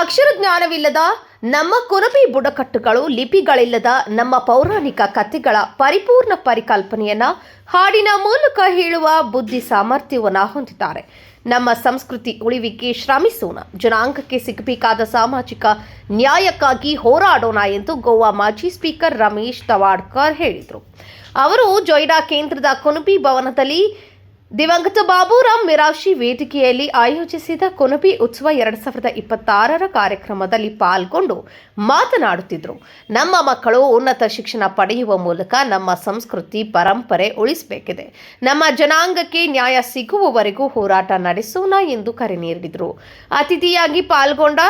ಅಕ್ಷರ ಜ್ಞಾನವಿಲ್ಲದ ನಮ್ಮ ಕುರುಬಿ ಬುಡಕಟ್ಟುಗಳು, ಲಿಪಿಗಳಿಲ್ಲದ ನಮ್ಮ ಪೌರಾಣಿಕ ಕಥೆಗಳ ಪರಿಪೂರ್ಣ ಪರಿಕಲ್ಪನೆಯನ್ನ ಹಾಡಿನ ಮೂಲಕ ಹೇಳುವ ಬುದ್ಧಿ ಸಾಮರ್ಥ್ಯವನ್ನು ಹೊಂದಿದ್ದಾರೆ. ನಮ್ಮ ಸಂಸ್ಕೃತಿ ಉಳಿವಿಗೆ ಶ್ರಮಿಸೋಣ. ಜನಾಂಗಕ್ಕೆ ಸಿಗಬೇಕಾದ ಸಾಮಾಜಿಕ ನ್ಯಾಯಕ್ಕಾಗಿ ಹೋರಾಡೋಣ ಎಂದು ಗೋವಾ ಮಾಜಿ ಸ್ಪೀಕರ್ ರಮೇಶ್ ತವಾಡ್ಕರ್ ಹೇಳಿದರು. ಅವರು ಜೊಯ್ಡಾ ಕೇಂದ್ರದ ಕುನುಬಿ ಭವನದಲ್ಲಿ ದಿವಂಗತ ಬಾಬುರಾಮ್ ಮಿರಾಶಿ ವೇದಿಕೆಯಲ್ಲಿ ಆಯೋಜಿಸಿದ ಕೊನಬಿ ಉತ್ಸವ ಎರಡು ಸಾವಿರದ ಇಪ್ಪತ್ತಾರರ ಕಾರ್ಯಕ್ರಮದಲ್ಲಿ ಪಾಲ್ಗೊಂಡು ಮಾತನಾಡುತ್ತಿದ್ದರು ನಮ್ಮ ಮಕ್ಕಳು ಉನ್ನತ ಶಿಕ್ಷಣ ಪಡೆಯುವ ಮೂಲಕ ನಮ್ಮ ಸಂಸ್ಕೃತಿ, ಪರಂಪರೆ ಉಳಿಸಬೇಕಿದೆ. ನಮ್ಮ ಜನಾಂಗಕ್ಕೆ ನ್ಯಾಯ ಸಿಗುವವರೆಗೂ ಹೋರಾಟ ನಡೆಸೋಣ ಎಂದು ಕರೆ ನೀಡಿದರು. ಅತಿಥಿಯಾಗಿ ಪಾಲ್ಗೊಂಡ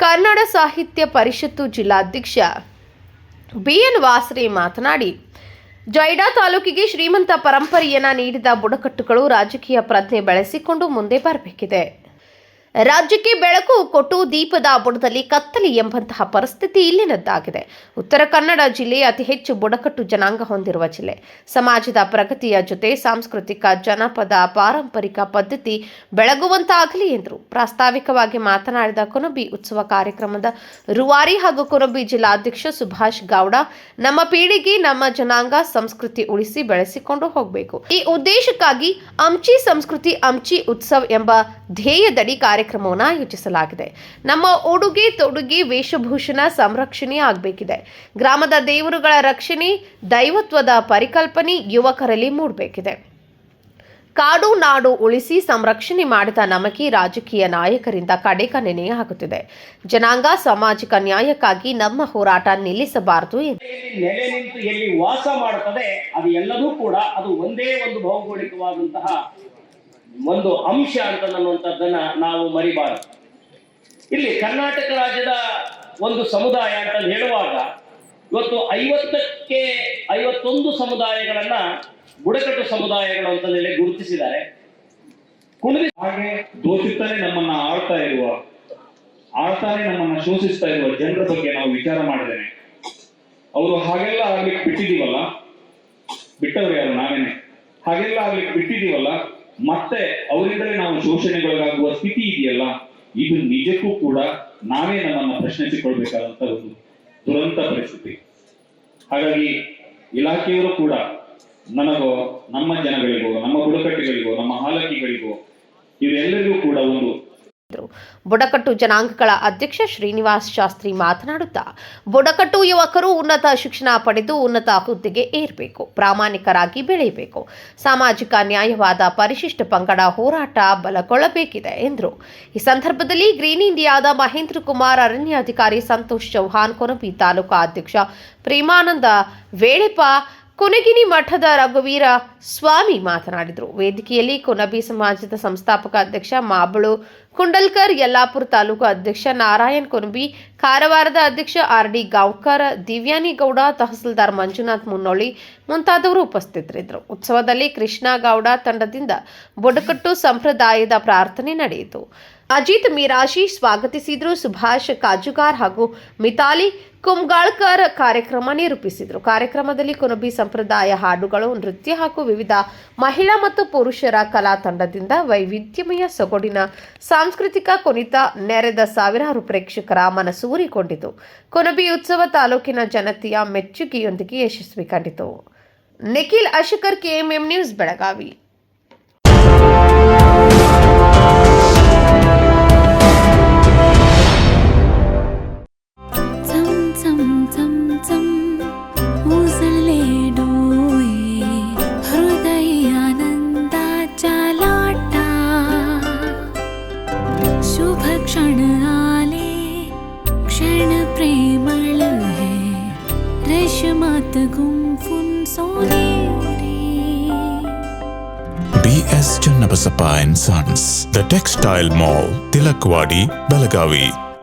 ಕನ್ನಡ ಸಾಹಿತ್ಯ ಪರಿಷತ್ತು ಜಿಲ್ಲಾಧ್ಯಕ್ಷ ಬಿಎನ್ ವಾಸ್ರಿ ಮಾತನಾಡಿ ಜೈಡಾ ತಾಲೂಕಿಗೆ ಶ್ರೀಮಂತ ಪರಂಪರೆಯನ್ನ ನೀಡಿದ ಬುಡಕಟ್ಟುಗಳು ರಾಜಕೀಯ ಪ್ರಜ್ಞೆ ಬೆಳೆಸಿಕೊಂಡು ಮುಂದೆ ಬರಬೇಕಿದೆ. ರಾಜ್ಯಕ್ಕೆ ಬೆಳಕು ಕೊಟ್ಟು ದೀಪದ ಬುಡದಲ್ಲಿ ಕತ್ತಲಿ ಎಂಬಂತಹ ಪರಿಸ್ಥಿತಿ ಇಲ್ಲಿನದ್ದಾಗಿದೆ. ಉತ್ತರ ಕನ್ನಡ ಜಿಲ್ಲೆ ಅತಿ ಹೆಚ್ಚು ಬುಡಕಟ್ಟು ಜನಾಂಗ ಹೊಂದಿರುವ ಜಿಲ್ಲೆ. ಸಮಾಜದ ಪ್ರಗತಿಯ ಜೊತೆ ಸಾಂಸ್ಕೃತಿಕ ಜನಪದ ಪಾರಂಪರಿಕ ಪದ್ಧತಿ ಬೆಳಗುವಂತಾಗಲಿ ಎಂದರು. ಪ್ರಾಸ್ತಾವಿಕವಾಗಿ ಮಾತನಾಡಿದ ಕುನಬಿ ಉತ್ಸವ ಕಾರ್ಯಕ್ರಮದ ರೂವಾರಿ ಹಾಗೂ ಕುನಬಿ ಜಿಲ್ಲಾಧ್ಯಕ್ಷ ಸುಭಾಷ್ ಗೌಡ, ನಮ್ಮ ಪೀಳಿಗೆ, ನಮ್ಮ ಜನಾಂಗ ಸಂಸ್ಕೃತಿ ಉಳಿಸಿ ಬೆಳೆಸಿಕೊಂಡು ಹೋಗಬೇಕು. ಈ ಉದ್ದೇಶಕ್ಕಾಗಿ ಅಂಚಿ ಸಂಸ್ಕೃತಿ ಅಂಚಿ ಉತ್ಸವ ಎಂಬ ಧ್ಯೇಯದಡಿ ಕಾರ್ಯಕ್ರಮವನ್ನು ಆಯೋಜಿಸಲಾಗಿದೆ ನಮ್ಮ ಉಡುಗೆ ತೊಡುಗೆ ವೇಷಭೂಷಣ ಸಂರಕ್ಷಣೆ ಆಗಬೇಕಿದೆ. ಗ್ರಾಮದ ದೇವರುಗಳ ರಕ್ಷಣೆ, ದೈವತ್ವದ ಪರಿಕಲ್ಪನೆ ಯುವಕರಲ್ಲಿ ಮೂಡಬೇಕಿದೆ. ಕಾಡು ನಾಡು ಉಳಿಸಿ ಸಂರಕ್ಷಣೆ ಮಾಡಿದ ನಮಗೆ ರಾಜಕೀಯ ನಾಯಕರಿಂದ ಕಡೆಗಣನೆ ಆಗುತ್ತಿದೆ. ಜನಾಂಗ ಸಾಮಾಜಿಕ ನ್ಯಾಯಕ್ಕಾಗಿ ನಮ್ಮ ಹೋರಾಟ ನಿಲ್ಲಿಸಬಾರದು ನೆಲೆ ನಿಂತು ಎಲ್ಲಿ ವಾಸ ಮಾಡುತ್ತದೆ, ಅದು ಎಲ್ಲದೂ ಕೂಡ ಅದು ಒಂದೇ ಒಂದು ಭೌಗೋಳಿಕವಾದಂತಹ ಒಂದು ಅಂಶ ಅಂತ ಅನ್ನುವಂಥದ್ದನ್ನ ನಾವು ಮರಿಬಾರದು. ಇಲ್ಲಿ ಕರ್ನಾಟಕ ರಾಜ್ಯದ ಒಂದು ಸಮುದಾಯ ಅಂತ ಹೇಳುವಾಗ ಇವತ್ತು ಐವತ್ತಕ್ಕೆ ಐವತ್ತೊಂದು ಸಮುದಾಯಗಳನ್ನ ಬುಡಕಟ್ಟು ಸಮುದಾಯಗಳು ಅಂತ ಹೇಳಿ ಗುರುತಿಸಿದ್ದಾರೆ. ಕುಣಿದ ಹಾಗೆ ದೋಚುತ್ತಾನೆ ನಮ್ಮನ್ನ ಆಳ್ತಾ ಇರುವ ಆಳ್ತಾನೆ ನಮ್ಮನ್ನ ಶೋಷಿಸ್ತಾ ಇರುವ ಜನರ ಬಗ್ಗೆ ನಾವು ವಿಚಾರ ಮಾಡಿದ್ದೇನೆ. ಅವರು ಹಾಗೆಲ್ಲ ಆಗ್ಲಿಕ್ಕೆ ಬಿಟ್ಟಿದೀವಲ್ಲ ಬಿಟ್ಟವ್ರು ಯಾರು? ನಾವೇನೆ. ಹಾಗೆಲ್ಲ ಆಗ್ಲಿಕ್ಕೆ ಬಿಟ್ಟಿದೀವಲ್ಲ ಮತ್ತೆ ಅವರಿಂದಲೇ ನಾವು ಶೋಷಣೆಗೊಳಗಾಗುವ ಸ್ಥಿತಿ ಇದೆಯಲ್ಲ, ಇದು ನಿಜಕ್ಕೂ ಕೂಡ ನಾವೇ ನಮ್ಮನ್ನ ಪ್ರಶ್ನಿಸಿಕೊಳ್ಬೇಕಾದಂತ ಒಂದು ದುರಂತ ಪರಿಸ್ಥಿತಿ. ಹಾಗಾಗಿ ಇಲಾಖೆಯವರು ಕೂಡ ನನಗೋ, ನಮ್ಮ ಜನಗಳಿಗೋ, ನಮ್ಮ ಬುಡಕಟ್ಟುಗಳಿಗೋ, ನಮ್ಮ ಹಾಲಕಿಗಳಿಗೋ ಇವೆಲ್ಲರಿಗೂ ಕೂಡ ಒಂದು ಹೇಳಿದರು. ಬುಡಕಟ್ಟು ಜನಾಂಗಗಳ ಅಧ್ಯಕ್ಷ ಶ್ರೀನಿವಾಸ್ ಶಾಸ್ತ್ರಿ ಮಾತನಾಡುತ್ತಾ, ಬುಡಕಟ್ಟು ಯುವಕರು ಉನ್ನತ ಶಿಕ್ಷಣ ಪಡೆದು ಉನ್ನತ ಹುದ್ದೆಗೆ ಏರಬೇಕು, ಪ್ರಾಮಾಣಿಕರಾಗಿ ಬೆಳೆಯಬೇಕು ಸಾಮಾಜಿಕ ನ್ಯಾಯವಾದ ಪರಿಶಿಷ್ಟ ಪಂಗಡ ಹೋರಾಟ ಬಲಗೊಳ್ಳಬೇಕಿದೆ ಎಂದರು ಈ ಸಂದರ್ಭದಲ್ಲಿ ಗ್ರೀನ್ ಇಂಡಿಯಾದ ಮಹೇಂದ್ರ ಕುಮಾರ್ ಅರಣ್ಯಾಧಿಕಾರಿ ಸಂತೋಷ್ ಚೌಹಾನ್ ಕೊನಬಿ ತಾಲೂಕಾ ಅಧ್ಯಕ್ಷ ಪ್ರೇಮಾನಂದ ವೇಳೆಪ ಕುನಗಿನಿ ಮಠದ ರಘುವೀರ ಸ್ವಾಮಿ ಮಾತನಾಡಿದರು. ವೇದಿಕೆಯಲ್ಲಿ ಕುನಬಿ ಸಮಾಜದ ಸಂಸ್ಥಾಪಕ ಅಧ್ಯಕ್ಷ ಮಾಬಳು, ಕುಂಡಲ್ಕರ್ ಯಲ್ಲಾಪುರ ತಾಲೂಕು ಅಧ್ಯಕ್ಷ ನಾರಾಯಣ್ ಕುನಬಿ, ಕಾರವಾರದ ಅಧ್ಯಕ್ಷ ಆರ್ ಡಿ ಗಾಂವ್ಕರ್, ದಿವ್ಯಾನಿ ಗೌಡ, ತಹಸೀಲ್ದಾರ್ ಮಂಜುನಾಥ್ ಮುನ್ನೋಳಿ ಮುಂತಾದವರು ಉಪಸ್ಥಿತರಿದ್ದರು. ಉತ್ಸವದಲ್ಲಿ ಕೃಷ್ಣ ಗೌಡ ತಂಡದಿಂದ ಬುಡಕಟ್ಟು ಸಂಪ್ರದಾಯದ ಪ್ರಾರ್ಥನೆ ನಡೆಯಿತು. ಅಜಿತ್ ಮೀರಾಶಿ ಸ್ವಾಗತಿಸಿದ್ರು, ಸುಭಾಷ್ ಕಾಜುಗಾರ್ ಹಾಗೂ ಮಿತಾಲಿ ಕುಮ್ಗಾಳ್ಕರ್ ಕಾರ್ಯಕ್ರಮ ನಿರೂಪಿಸಿದರು. ಕಾರ್ಯಕ್ರಮದಲ್ಲಿ ಕುನಬಿ ಸಂಪ್ರದಾಯ ಹಾಡುಗಳು, ನೃತ್ಯ ಹಾಗೂ ವಿವಿಧ ಮಹಿಳಾ ಮತ್ತು ಪುರುಷರ ಕಲಾ ತಂಡದಿಂದ ವೈವಿಧ್ಯಮಯ ಸೊಗಡಿನ ಸಾಂಸ್ಕೃತಿಕ ಕುಣಿತ ನೆರೆದ ಸಾವಿರಾರು ಪ್ರೇಕ್ಷಕರ ಮನಸೂರಿಕೊಂಡಿತು ಕುನಬಿ ಉತ್ಸವ ತಾಲೂಕಿನ ಜನತೆಯ ಮೆಚ್ಚುಗೆಯೊಂದಿಗೆ ಯಶಸ್ವಿ ಕಂಡಿತು. Nikhil Ashakar, KMM news, Belagavi. BS Channabasappa and Sons, The Textile Mall, Tilakwadi, Belagavi.